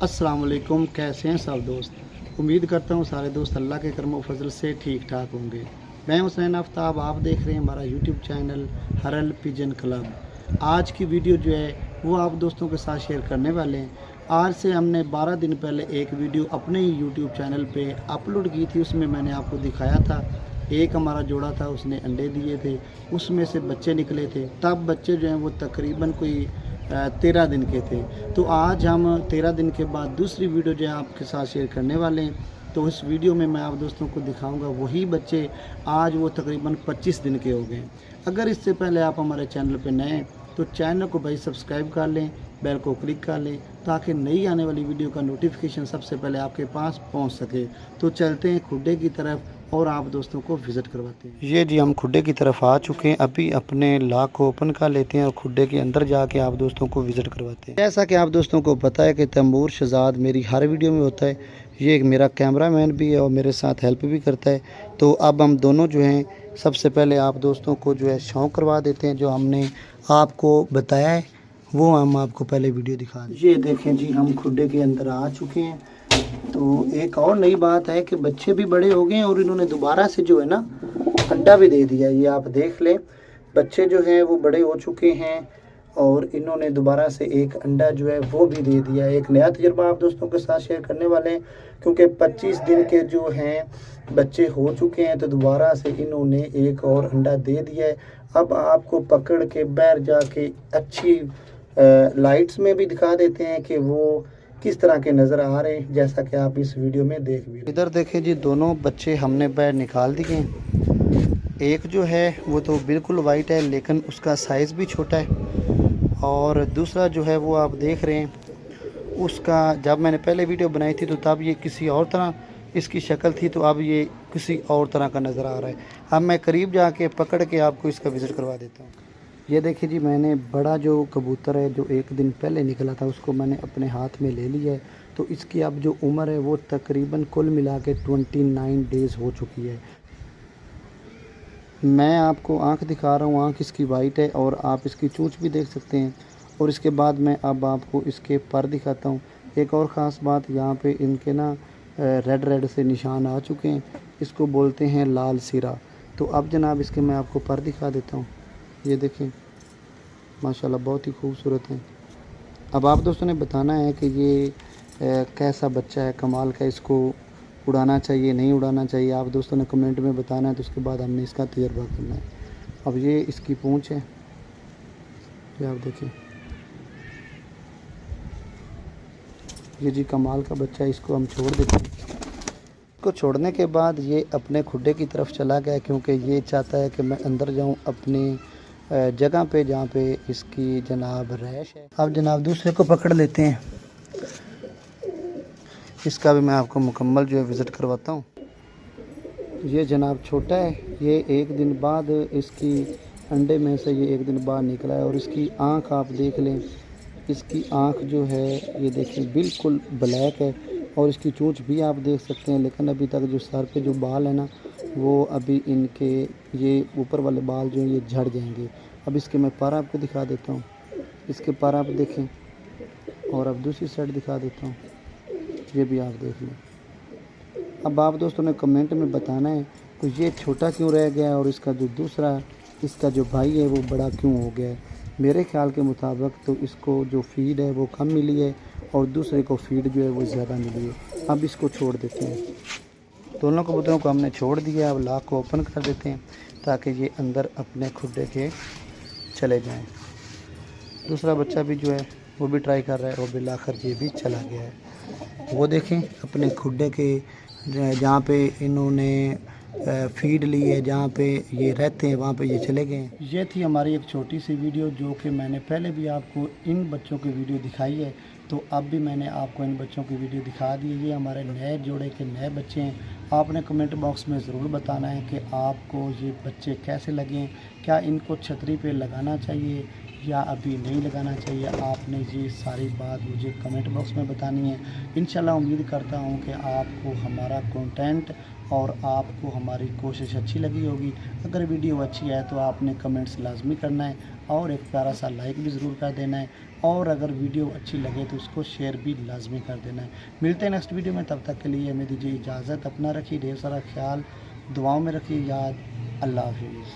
السلام علیکم، کیسے ہیں سب دوست؟ امید کرتا ہوں سارے دوست اللہ کے کرم و فضل سے ٹھیک ٹھاک ہوں گے۔ میں حسین آفتاب، آپ دیکھ رہے ہیں ہمارا یوٹیوب چینل ہرل پیجن کلب۔ آج کی ویڈیو جو ہے وہ آپ دوستوں کے ساتھ شیئر کرنے والے ہیں۔ آج سے ہم نے بارہ دن پہلے ایک ویڈیو اپنے ہی یوٹیوب چینل پہ اپلوڈ کی تھی، اس میں میں نے آپ کو دکھایا تھا۔ ایک ہمارا جوڑا تھا، اس نے انڈے دیے تھے، اس میں سے بچے نکلے تھے۔ تب بچے جو ہیں وہ تقریباً کوئی تیرہ دن کے تھے۔ تو آج ہم تیرہ دن کے بعد دوسری ویڈیو جو ہے آپ کے ساتھ شیئر کرنے والے ہیں۔ تو اس ویڈیو میں میں آپ دوستوں کو دکھاؤں گا، وہی بچے آج وہ تقریباً پچیس دن کے ہو گئے اگر اس سے پہلے آپ ہمارے چینل پہ نئے ہیں، تو چینل کو بھائی سبسکرائب کر لیں، بیل کو کلک کر لیں، تاکہ نئی آنے والی ویڈیو کا نوٹیفیکیشن سب سے پہلے آپ کے پاس پہنچ سکے۔ تو چلتے ہیں کھڈے کی طرف۔ اور آپ دوستوں کو وزٹ کرواتے ہیں۔ یہ جی ہم کھڈے کی طرف آ چکے ہیں ابھی اپنے لاک کو اوپن کر لیتے ہیں اور کھڈے کے اندر جا کے آپ دوستوں کو وزٹ کرواتے ہیں۔ جیسا کہ آپ دوستوں کو پتہ ہے کہ تیمور شہزاد میری ہر ویڈیو میں ہوتا ہے یہ ایک میرا کیمرہ مین بھی ہے اور میرے ساتھ ہیلپ بھی کرتا ہے۔ تو اب ہم دونوں جو ہیں سب سے پہلے آپ دوستوں کو جو ہے شوق کروا دیتے ہیں جو ہم نے آپ کو بتایا ہے وہ ہم آپ کو پہلے ویڈیو دکھا دیں۔ یہ دیکھیں جی ہم کھڈے کے اندر آ چکے ہیں۔ تو ایک اور نئی بات ہے کہ بچے بھی بڑے ہو گئے ہیں اور انہوں نے دوبارہ سے جو ہے نا انڈا بھی دے دیا یہ آپ دیکھ لیں۔ بچے جو ہیں وہ بڑے ہو چکے ہیں اور انہوں نے دوبارہ سے ایک انڈا جو ہے وہ بھی دے دیا ایک نیا تجربہ آپ دوستوں کے ساتھ شیئر کرنے والے ہیں۔ کیونکہ پچیس دن کے جو ہیں بچے ہو چکے ہیں تو دوبارہ سے انہوں نے ایک اور انڈا دے دیا ہے۔ اب آپ کو پکڑ کے باہر جا کے اچھی لائٹس میں بھی دکھا دیتے ہیں کہ وہ کس طرح کے نظر آ رہے ہیں جیسا کہ آپ اس ویڈیو میں دیکھ بھی ادھر دیکھیں جی دونوں بچے ہم نے بیر نکال دیے ایک جو ہے، وہ تو بالکل وائٹ ہے، لیکن اس کا سائز بھی چھوٹا ہے۔ اور دوسرا جو ہے، وہ آپ دیکھ رہے ہیں، اس کا جب میں نے پہلے ویڈیو بنائی تھی، تو تب یہ کسی اور طرح اس کی شکل تھی، تو اب یہ کسی اور طرح کا نظر آ رہا ہے۔ اب میں قریب جا کے پکڑ کے آپ کو اس کا وزٹ کروا دیتا ہوں۔ یہ دیکھیں جی میں نے بڑا جو کبوتر ہے جو ایک دن پہلے نکلا تھا، اس کو میں نے اپنے ہاتھ میں لے لیا ہے۔ تو اس کی اب جو عمر ہے، وہ تقریباً کل ملا کے ٹونٹی نائن ڈیز ہو چکی ہے۔ میں آپ کو آنکھ دکھا رہا ہوں، آنکھ اس کی وائٹ ہے اور آپ اس کی چونچ بھی دیکھ سکتے ہیں۔ اور اس کے بعد میں اب آپ کو اس کے پر دکھاتا ہوں۔ ایک اور خاص بات، یہاں پہ ان کے نا ریڈ ریڈ سے نشان آ چکے ہیں۔ اس کو بولتے ہیں لال سرا تو اب جناب اس کے میں آپ کو پر دکھا دیتا ہوں۔ یہ دیکھیں۔ ماشاءاللہ بہت ہی خوبصورت ہیں۔ اب آپ دوستوں نے بتانا ہے کہ یہ کیسا بچہ ہے، کمال کا اس کو اڑانا چاہیے، نہیں اڑانا چاہیے۔ آپ دوستوں نے کمنٹ میں بتانا ہے تو اس کے بعد ہم نے اس کا تجربہ کرنا ہے۔ اب یہ اس کی پونچھ ہے۔ یہ آپ دیکھیں۔ یہ جی کمال کا بچہ ہے، اس کو ہم چھوڑ دیتے ہیں۔ اس کو چھوڑنے کے بعد یہ اپنے کھڈے کی طرف چلا گیا کیونکہ یہ چاہتا ہے کہ میں اندر جاؤں، اپنے جگہ پہ جہاں پہ اس کی جناب ریش ہے۔ اب جناب دوسرے کو پکڑ لیتے ہیں۔ اس کا بھی میں آپ کو مکمل جو ہے وزٹ کرواتا ہوں۔ یہ جناب چھوٹا ہے، یہ ایک دن بعد اس کی انڈے میں سے یہ ایک دن بعد نکلا ہے اور اس کی آنکھ آپ دیکھ لیں۔ اس کی آنکھ جو ہے، یہ دیکھیں، بالکل بلیک ہے۔ اور اس کی چونچ بھی آپ دیکھ سکتے ہیں، لیکن ابھی تک جو سر پہ جو بال ہیں نا، وہ ابھی ان کے یہ اوپر والے بال جو ہیں، یہ جھڑ جائیں گے۔ اب اس کے میں پار آپ کو دکھا دیتا ہوں۔ اس کے پار آپ دیکھیں۔ اور اب دوسری سائڈ دکھا دیتا ہوں۔ یہ بھی آپ دیکھ لیں۔ اب آپ دوستوں نے کمنٹ میں بتانا ہے کہ یہ چھوٹا کیوں رہ گیا ہے اور اس کا جو دوسرا، اس کا جو بھائی ہے، وہ بڑا کیوں ہو گیا ہے؟ میرے خیال کے مطابق تو اس کو جو فیڈ ہے، وہ کم ملی ہے۔ اور دوسرے کو فیڈ جو ہے وہ زیادہ ملی ہے اب اس کو چھوڑ دیتے ہیں۔ دونوں کبوتروں کو ہم نے چھوڑ دیا، اب لاک کو اوپن کر دیتے ہیں تاکہ یہ اندر اپنے کھڈے کے چلے جائیں۔ دوسرا بچہ بھی جو ہے وہ بھی ٹرائی کر رہا ہے، وہ بھی کر یہ جی بھی چلا گیا ہے۔ وہ دیکھیں اپنے کھڈے کے جہاں پہ انہوں نے فیڈ لی ہے، جہاں پہ یہ رہتے ہیں، وہاں پہ یہ چلے گئے ہیں۔ یہ تھی ہماری ایک چھوٹی سی ویڈیو جو کہ میں نے پہلے بھی آپ کو ان بچوں کی ویڈیو دکھائی ہے۔ تو اب بھی میں نے آپ کو ان بچوں کی ویڈیو دکھا دی یہ ہمارے نئے جوڑے کے نئے بچے ہیں۔ آپ نے کمنٹ باکس میں ضرور بتانا ہے کہ آپ کو یہ بچے کیسے لگیں کیا ان کو چھتری پہ لگانا چاہیے؟ یا ابھی نہیں لگانا چاہیے، آپ نے یہ ساری بات مجھے کمنٹ باکس میں بتانی ہے۔ انشاءاللہ امید کرتا ہوں کہ آپ کو ہمارا کنٹینٹ اور آپ کو ہماری کوشش اچھی لگی ہوگی۔ اگر ویڈیو اچھی ہے تو آپ نے کمنٹس لازمی کرنا ہے اور ایک پیارا سا لائک بھی ضرور کر دینا ہے اور اگر ویڈیو اچھی لگے تو اس کو شیئر بھی لازمی کر دینا ہے۔ ملتے ہیں نیکسٹ ویڈیو میں، تب تک کے لیے ہمیں دیجیے اجازت، اپنا رکھیے، ڈھیر سارا خیال، دعاؤں میں رکھیے، یاد، اللہ حافظ۔